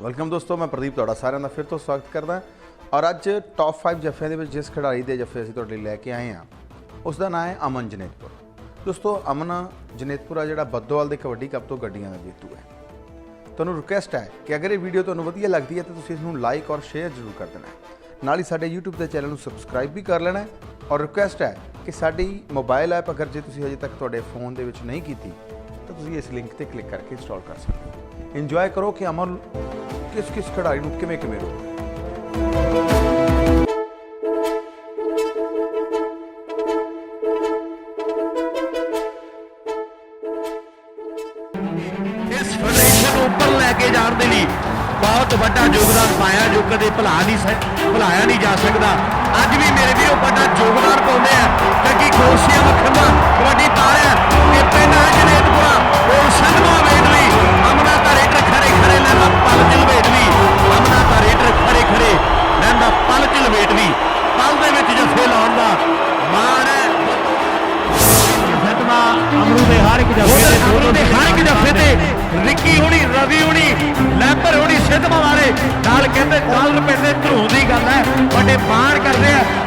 Welcome ਦੋਸਤੋ, ਮੈਂ ਪ੍ਰਦੀਪ ਤੁਹਾਡਾ ਸਾਰਿਆਂ ਦਾ ਫਿਰ ਤੋਂ ਸਵਾਗਤ ਕਰਦਾ ਔਰ ਅੱਜ ਟੌਪ 5 ਜੱਫਿਆਂ ਦੇ ਵਿੱਚ ਜਿਸ ਖਿਡਾਰੀ ਦੇ ਜੱਫੇ ਅਸੀਂ ਤੁਹਾਡੇ ਲਈ ਲੈ ਕੇ ਆਏ ਹਾਂ ਉਸ ਦਾ ਨਾਮ ਹੈ ਅਮਨ ਜਨੇਤਪੁਰ। ਦੋਸਤੋ, ਅਮਨ ਜਨੇਤਪੁਰ ਆ ਜਿਹੜਾ ਬੱਦੋਵਾਲ ਦੇ ਕਬੱਡੀ ਕੱਪ ਤੋਂ ਗੱਡੀਆਂ ਦਾ ਜੇਤੂ ਹੈ। ਤੁਹਾਨੂੰ ਰਿਕੁਐਸਟ ਹੈ ਕਿ ਅਗਰ ਇਹ ਵੀਡੀਓ ਤੁਹਾਨੂੰ ਵਧੀਆ ਲੱਗਦੀ ਹੈ ਤਾਂ ਤੁਸੀਂ ਇਸ ਨੂੰ ਲਾਈਕ ਔਰ ਸ਼ੇਅਰ ਜ਼ਰੂਰ ਕਰ ਦੇਣਾ ਨਾਲ ਹੀ ਸਾਡੇ YouTube ਦੇ ਚੈਨਲ ਨੂੰ ਸਬਸਕ੍ਰਾਈਬ ਵੀ ਕਰ ਲੈਣਾ ਔਰ ਰਿਕੁਐਸਟ ਹੈ ਕਿ ਸਾਡੀ ਮੋਬਾਈਲ ਐਪ ਅਗਰ ਜੇ ਤੁਸੀਂ ਹਜੇ ਤੱਕ ਤੁਹਾਡੇ ਫੋਨ ਦੇ ਵਿੱਚ ਨਹੀਂ ਕੀਤੀ, ਤਾਂ ਤੁਸੀਂ ਇਸ ਲਿੰਕ ਤੇ ਕਲਿੱਕ ਕਰਕੇ ਇੰਸਟਾਲ ਕਰ ਸਕਦੇ ਹੋ। ਇੰਜੋਏ ਕਰੋ ਕਿ ਅਮਰ ਕਿਸ ਕਿਸ ਖਿਡਾਰੀ ਨੂੰ ਕਿਵੇਂ ਕਿਵੇਂ ਰੋਕ ਇਸ ਫੈਡਰੇਸ਼ਨ ਨੂੰ ਉੱਪਰ ਲੈ ਕੇ ਜਾਣ ਦੇ ਲਈ ਬਹੁਤ ਵੱਡਾ ਯੋਗਦਾਨ ਪਾਇਆ, ਜੋ ਕਦੇ ਭੁਲਾ ਨਹੀਂ ਭੁਲਾਇਆ ਨਹੀਂ ਜਾ ਸਕਦਾ। ਅੱਜ ਵੀ ਮੇਰੇ ਵੀਰੋ ਵੱਡਾ ਯੋਗਦਾਨ ਪਾਉਂਦੇ ਆ ਕਿ ਕੋਸ਼ੀਆਂ ਨਾਲ ਕਹਿੰਦੇ ਚੱਲ ਪੈਂਦੇ ਧਰੂ ਦੀ ਗੱਲ ਹੈ ਵੱਡੇ ਮਾਣ ਕਰਦੇ ਆ।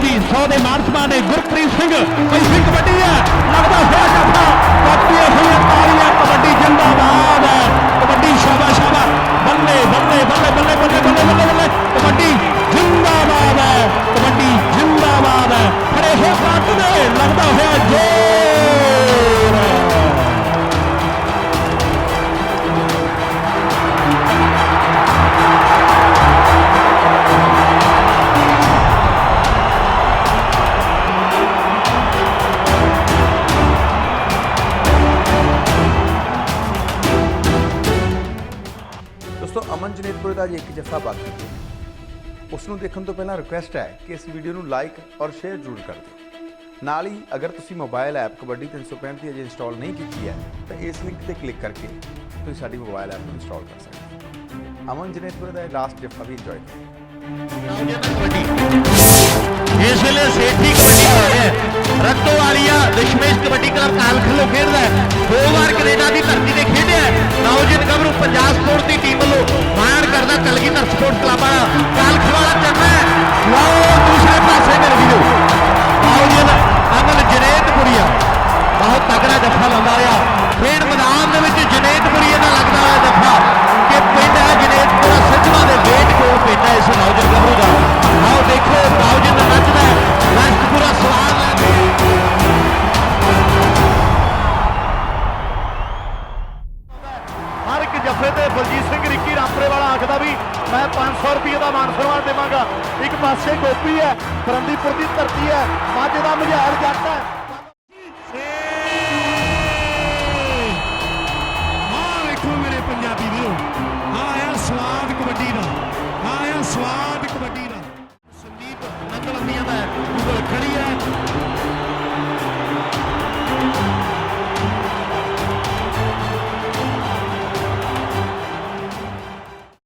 ਵੀ 100 ਦੇ ਮਾਰਕਮਾਨ ਦੇ ਗੁਰਪ੍ਰੀਤ ਸਿੰਘ ਜਨੇਤਪੁਰ ਦਾ ਜੀ ਇੱਕ ਜੱਫਾ ਬਾਕੀ ਹੈ। ਉਸ ਨੂੰ ਦੇਖਣ ਤੋਂ ਪਹਿਲਾਂ ਰਿਕੁਐਸਟ ਹੈ ਕਿ ਇਸ ਵੀਡੀਓ ਨੂੰ ਲਾਈਕ ਔਰ ਸ਼ੇਅਰ ਜ਼ਰੂਰ ਕਰ ਦਿਓ। ਨਾਲ ਹੀ ਅਗਰ ਤੁਸੀਂ ਮੋਬਾਈਲ ਐਪ ਕਬੱਡੀ 335 ਅਜੇ ਇੰਸਟਾਲ ਨਹੀਂ ਕੀਤੀ ਹੈ, ਤਾਂ ਇਸ ਲਿੰਕ ਤੇ ਕਲਿੱਕ ਕਰਕੇ ਤੁਸੀਂ ਸਾਡੀ ਮੋਬਾਈਲ ਐਪ ਨੂੰ ਇੰਸਟਾਲ ਕਰ ਸਕਦੇ ਹੋ। ਅਮਨ ਜਨੇਤਪੁਰ ਦਾ ਲਾਸਟ ਜੱਫਾ ਵੀ ਇੰਜੋਏ ਕਰੋ। ਇਸ ਵੇਲੇ ਸੇਠੀ ਕਬੱਡੀ ਖੇਡ ਰਿਹਾ ਰੱਤੋ ਵਾਲੀਆ, ਦਸ਼ਮੇਸ਼ ਕਬੱਡੀ ਕਲੱਬ ਕਾਲਖਲੋ ਖੇਡਦਾ ਹੈ। ਦੋ ਵਾਰ ਕੈਨੇਡਾ ਦੀ ਧਰਤੀ ਤੇ ਖੇਡਿਆ ਨੌਜਵਾਨ ਮੈਂ 500 ਰੁਪਏ ਦਾ ਮਾਨ ਸਨਮਾਨ ਦੇਵਾਂਗਾ। ਇੱਕ ਪਾਸੇ ਗੋਪੀ ਹੈ ਫਰੰਦੀਪੁਰ ਦੀ ਧਰਤੀ ਹੈ, ਮੱਝ ਦਾ ਮਝਾਰ ਜੱਟ ਹੈ। ਮਾਰ ਵੇਖੋ ਮੇਰੇ ਪੰਜਾਬੀ ਵੀਰੋ।